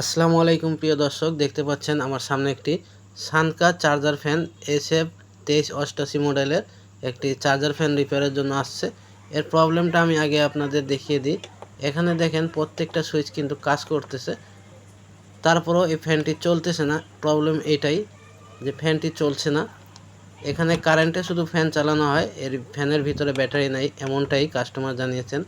আসসালামু আলাইকুম, প্রিয় দর্শক। দেখতে পাচ্ছেন আমার সামনে একটি সানকা চার্জার ফ্যান এস এফ তেইশ অষ্টাশি মডেলের একটি চার্জার ফ্যান রিপেয়ারের জন্য আসছে। এর প্রবলেমটা আমি আগে আপনাদের দেখিয়ে দিই। এখানে দেখেন প্রত্যেকটা সুইচ কিন্তু কাজ করতেছে। তারপরও এই ফ্যানটি চলতেছে না। প্রবলেম এটাই যে ফ্যানটি চলছে না। এখানে কারেন্টে শুধু ফ্যান চালানো হয়, এর ফ্যানের ভিতরে ব্যাটারি নাই, এমনটাই কাস্টমার জানিয়েছেন।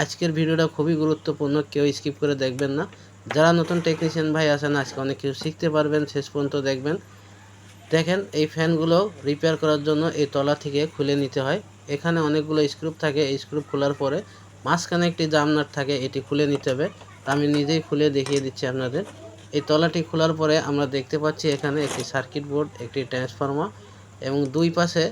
আজকের ভিডিওটা খুবই গুরুত্বপূর্ণ, কেউ স্কিপ করে দেখবেন না। যারা নতুন টেকনিশিয়ান ভাই আছেন, আজকে অনেক কিছু শিখতে পারবেন, শেষ পর্যন্ত দেখবেন। দেখেন, এই ফ্যানগুলো রিপেয়ার করার জন্য এই তলা থেকে খুলে নিতে হয়। এখানে অনেকগুলো স্ক্রুপ থাকে, এই স্ক্রুপ খোলার পরে মাঝখানে একটি জামনাট থাকে, এটি খুলে নিতে হবে। আমি নিজেই খুলে দেখিয়ে দিচ্ছি আপনাদের। এই তলাটি খোলার পরে আমরা দেখতে পাচ্ছি এখানে একটি সার্কিট বোর্ড একটি ট্রান্সফর্মার এবং দুই পাশে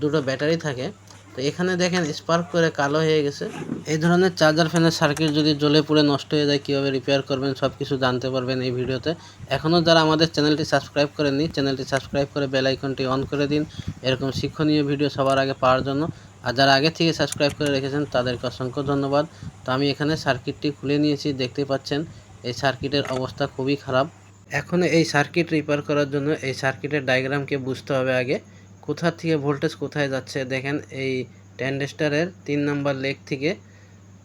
দুটো ব্যাটারি থাকে। তো এখানে দেখেন স্পার্ক করে কালো হয়ে গেছে। এই ধরনের চার্জার ফ্যানের সার্কিট যদি জ্বলে পুড়ে নষ্ট হয়ে যায়, কীভাবে রিপেয়ার করবেন সব কিছু জানতে পারবেন এই ভিডিওতে। এখনও যারা আমাদের চ্যানেলটি সাবস্ক্রাইব করেননি চ্যানেলটি সাবস্ক্রাইব করে বেল আইকনটি অন করে দিন। এরকম শিক্ষণীয় ভিডিও সবার আগে পাওয়ার জন্য। আর যারা আগে থেকে সাবস্ক্রাইব করে রেখেছেন, তাদেরকে অসংখ্য ধন্যবাদ। তো আমি এখানে সার্কিটটি খুলে নিয়েছি, দেখতে পাচ্ছেন এই সার্কিটের অবস্থা খুবই খারাপ। এখন এই সার্কিট রিপেয়ার করার জন্য এই সার্কিটের ডায়াগ্রামকে বুঝতে হবে আগে। কোথা থেকে ভোল্টেজ কোথায় যাচ্ছে? দেখেন, এই ট্যান্ডেস্টারের তিন নাম্বার লেগ থেকে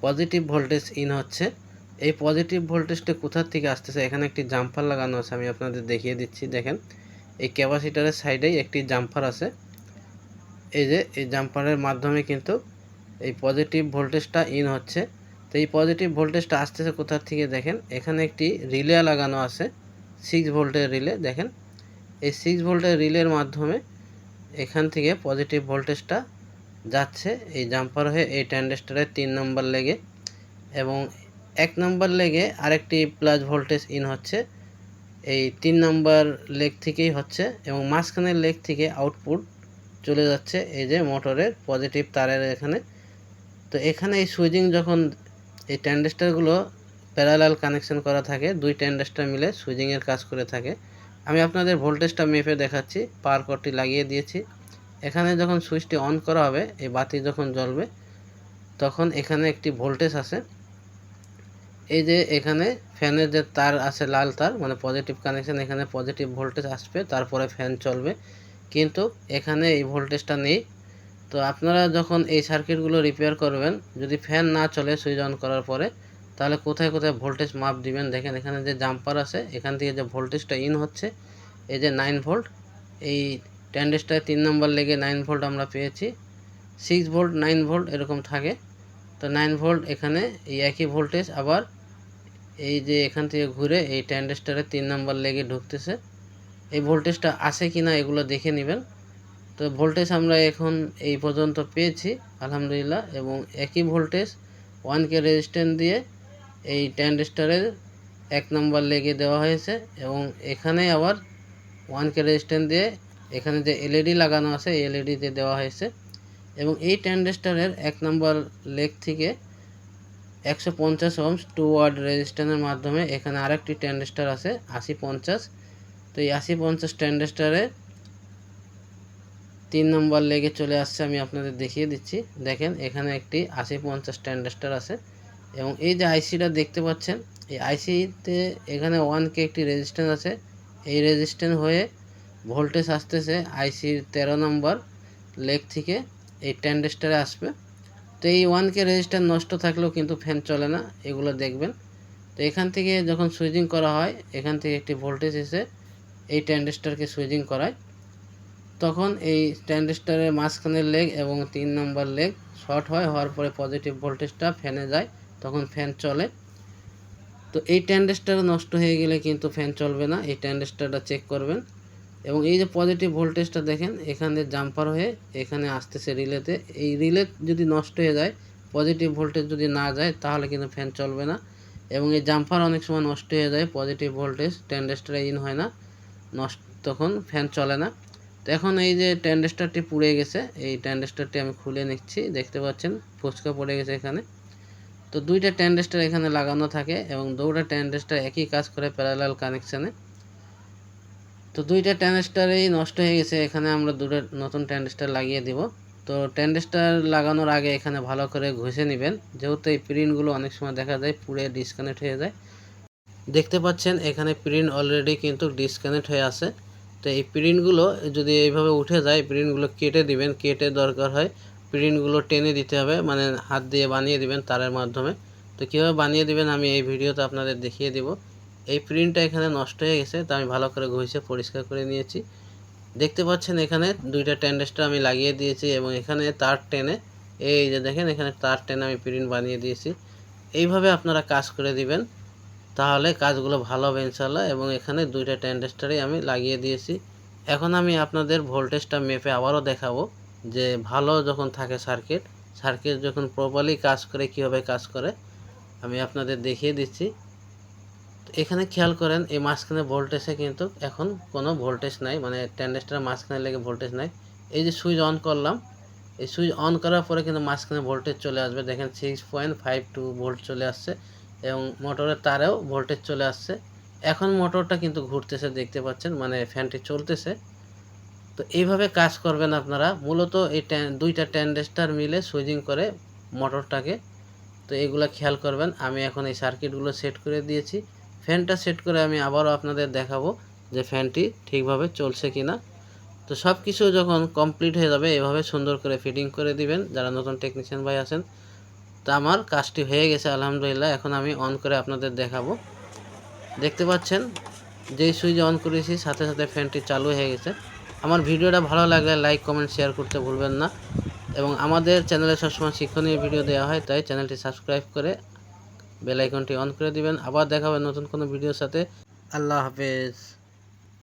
পজিটিভ ভোল্টেজ ইন হচ্ছে। এই পজিটিভ ভোল্টেজটা কোথার থেকে আসতেছে? এখানে একটি জাম্পার লাগানো আছে, আমি আপনাদের দেখিয়ে দিচ্ছি। দেখেন, এই ক্যাপাসিটারের সাইডেই একটি জাম্পার আছে। এই যে, এই জাম্পারের মাধ্যমে কিন্তু এই পজিটিভ ভোল্টেজটা ইন হচ্ছে। তো এই পজিটিভ ভোল্টেজটা আসতেছে কোথার থেকে? দেখেন, এখানে একটি রিলে লাগানো আছে সিক্স ভোল্টের রিলে। দেখেন, এই সিক্স ভোল্টের রিলের মাধ্যমে এখান থেকে পজিটিভ ভোল্টেজটা যাচ্ছে, এই জাম্পার হয়ে এই ট্যান্ডেস্টারের তিন নম্বর লেগে। এবং এক নম্বর লেগে আরেকটি প্লাস ভোল্টেজ ইন হচ্ছে, এই তিন নম্বর লেগ থেকেই হচ্ছে এবং মাঝখানের লেগ থেকে আউটপুট চলে যাচ্ছে, এই যে মোটরের পজিটিভ তারের এখানে। তো এখানে এই সুইচিং যখন এই ট্যান্ডেস্টারগুলো প্যারালাল কানেকশন করা থাকে, দুই ট্যান্ডেস্টার মিলে সুইচিংয়ের কাজ করে থাকে আমি আপনাদের ভোল্টেজটা মেপে দেখাচ্ছি পাওয়ার কর্ডটি লাগিয়ে দিয়েছি। এখানে যখন সুইচটি অন করা হবে, এই বাতি যখন জ্বলবে, তখন এখানে একটি ভোল্টেজ আছে। এই যে এখানে ফ্যানের যে তার আছে, লাল তার মানে পজিটিভ কানেকশান এখানে পজিটিভ ভোল্টেজ আসবে, তারপরে ফ্যান চলবে। কিন্তু এখানে এই ভোল্টেজটা নেই। তো আপনারা যখন এই সার্কিটগুলো রিপেয়ার করবেন, যদি ফ্যান না চলে সুইচ অন করার পরে তাহলে কোথায় কোথায় ভোল্টেজ মাপ দিবেন? দেখেন এখানে যে জাম্পার আছে, এখান থেকে যে ভোল্টেজটা ইন হচ্ছে, এই যে নাইন ভোল্ট এই ট্যান্ডেসটায় তিন নম্বর লেগে নাইন ভোল্ট আমরা পেয়েছি। সিক্স ভোল্ট নাইন ভোল্ট এরকম থাকে। তো নাইন ভোল্ট এখানে এই একই ভোল্টেজ আবার এই যে এখান থেকে ঘুরে এই ট্যান্ডেস্টারে তিন নম্বর লেগে ঢুকতেছে। এই ভোল্টেজটা আসে কি না এগুলো দেখে নেবেন। তো ভোল্টেজ আমরা এখন এই পর্যন্ত পেয়েছি, আলহামদুলিল্লাহ, এবং একই ভোল্টেজ ওয়ান কে রেজিস্ট্যান্স দিয়ে এই ট্যান্ডেস্টারের এক নম্বর লেগে দেওয়া হয়েছে এবং এখানে আবার ওয়ান কে রেজিস্ট্যান্স দিয়ে এখানে যে এলইডি লাগানো আছে, এই এলইডিতে দেওয়া হয়েছে এবং এই ট্যান্ডেস্টারের এক নম্বর লেগ থেকে একশো পঞ্চাশ ওমস টু ওয়ার্ড রেজিস্ট্যান্সের মাধ্যমে এখানে আরেকটি ট্যান্ডেস্টার আছে, আশি পঞ্চাশ। তো এই আশি পঞ্চাশ ট্যান্ডেস্টারে তিন নম্বর লেগে চলে আসছে, আমি আপনাদের দেখিয়ে দিচ্ছি। দেখেন, এখানে একটি আশি পঞ্চাশ ট্যান্ডেস্টার আছে। এবং এই যে আইসিটা দেখতে পাচ্ছেন, এই আইসিতে এখানে ওয়ান কে একটি রেজিস্ট্যান্স আছে। এই রেজিস্ট্যান্স হয়ে ভোল্টেজ আসতেছে আইসির তেরো নম্বর লেগ থেকে, এই ট্যান্ডেস্টারে আসবে। তো এই ওয়ান কে রেজিস্টার নষ্ট থাকলেও কিন্তু ফ্যান চলে না, এগুলো দেখবেন। তো এখান থেকে যখন সুইচিং করা হয়, এখান থেকে একটি ভোল্টেজ এসে এই ট্যান্ডেস্টারকে সুইচিং করায়। তখন এই ট্যান্ডেস্টারের মাঝখানের লেগ এবং তিন নম্বর লেগ শর্ট হয়, হওয়ার পরে পজিটিভ ভোল্টেজটা ফ্যানে যায়। তখন ফ্যান চলে। তো এই ট্যান্ডেস্টার নষ্ট হয়ে গেলে কিন্তু ফ্যান চলবে না, এই ট্যান্ডেস্টারটা চেক করবেন। এবং এই যে পজিটিভ ভোল্টেজটা দেখেন, এখানে জাম্পার হয়ে এখানে আসতেছে রিলেতে এই রিলে যদি নষ্ট হয়ে যায় পজিটিভ ভোল্টেজ যদি না যায়, তাহলে কিন্তু ফ্যান চলবে না। এবং এই জাম্পার অনেক সময় নষ্ট হয়ে যায় পজিটিভ ভোল্টেজ ট্যান্ডেস্টারে ইন হয় না, নষ্ট তখন ফ্যান চলে না। তো এখন এই যে ট্যান্ডেস্টারটি পুড়ে গেছে, এই ট্যান্ডেস্টারটি আমি খুলে নিচ্ছি, দেখতে পাচ্ছেন, ফুচকা পড়ে গেছে এখানে। তো দুইটা ট্যান্ডেস্টার এখানে লাগানো থাকে এবং দুটা ট্যান্ডেস্টার একই কাজ করে প্যারালাল কানেকশানে তো দুইটা ট্যান্ডেস্টারেই নষ্ট হয়ে গেছে, এখানে আমরা দুটো নতুন ট্যান্ডেস্টার লাগিয়ে দিব। তো ট্যান্ডেস্টার লাগানোর আগে এখানে ভালো করে ঘষে নেবেন, যেহেতু এই প্রিন্টগুলো অনেক সময় দেখা যায় পুড়ে ডিসকানেক্ট হয়ে যায়। দেখতে পাচ্ছেন, এখানে প্রিন্ট অলরেডি কিন্তু ডিসকানেক্ট হয়ে আছে। তো এই প্রিন্টগুলো যদি এইভাবে উঠে যায় প্রিন্টগুলো কেটে দিবেন, কেটে দরকার হয় প্রিন্টগুলো টেনে দিতে হবে মানে হাত দিয়ে বানিয়ে দিবেন তারের মাধ্যমে। তো কীভাবে বানিয়ে দিবেন আমি এই ভিডিওতে আপনাদের দেখিয়ে দিব। এই প্রিন্টটা এখানে নষ্ট হয়ে গেছে, তা আমি ভালো করে ঘষে পরিষ্কার করে নিয়েছি। দেখতে পাচ্ছেন এখানে দুইটা ট্যান্ডেস্টার আমি লাগিয়ে দিয়েছি এবং এখানে তার টেনে, এই যে দেখেন এখানে তার টেনে আমি প্রিন্ট বানিয়ে দিয়েছি। এইভাবে আপনারা কাজ করে দিবেন, তাহলে কাজগুলো ভালো হবে ইনশাল্লাহ এবং এখানে দুইটা ট্যান্ডেস্টারই আমি লাগিয়ে দিয়েছি। এখন আমি আপনাদের ভোল্টেজটা মেপে আবারও দেখাবো। যে ভালো যখন থাকে সার্কিট সার্কিট যখন প্রপারলি কাজ করে, কীভাবে কাজ করে, আমি আপনাদের দেখিয়ে দিচ্ছি। এখানে খেয়াল করেন, এই মাঝখানে ভোল্টেজে কিন্তু এখন কোনো ভোল্টেজ নাই মানে ট্যান্ডেস্টার মাঝখানে লেগে ভোল্টেজ নাই। এই যে সুইচ অন করলাম, এই সুইচ অন করার পরে কিন্তু মাঝখানে ভোল্টেজ চলে আসবে। দেখেন six point five two volt চলে আসছে, এবং মোটরের তারেও ভোল্টেজ চলে আসছে। এখন মোটরটা কিন্তু ঘুরতেছে, দেখতে পাচ্ছেন মানে ফ্যানটি চলতেছে। তো এইভাবে কাজ করবেন আপনারা। মূলত এই দুইটা ট্যান্ডেস্টার মিলে সুইচিং করে মোটরটাকে, তো এগুলো খেয়াল করবেন। আমি এখন এই সার্কিটগুলো সেট করে দিয়েছি। ফ্যানটা সেট করে আমি আবারও আপনাদের দেখাবো যে ফ্যানটি ঠিকভাবে চলছে কি না তো সব কিছু যখন কমপ্লিট হয়ে যাবে, এভাবে সুন্দর করে ফিটিং করে দিবেন। যারা নতুন টেকনিশিয়ান ভাই আছেন, তো আমার কাজটি হয়ে গেছে, আলহামদুলিল্লাহ। এখন আমি অন করে আপনাদের দেখাবো। দেখতে পাচ্ছেন, যেই সুইচ অন করেছি, সাথে সাথে ফ্যানটি চালু হয়ে গেছে। আমার ভিডিওটা ভালো লাগলে লাইক কমেন্ট শেয়ার করতে ভুলবেন না। এবং আমাদের চ্যানেলে সবসময় শিক্ষণীয় ভিডিও দেওয়া হয়, তাই চ্যানেলটি সাবস্ক্রাইব করে বেল আইকনটি অন করে দিবেন। আবার দেখা হবে নতুন কোনো ভিডিওর সাথে। আল্লাহ হাফেজ।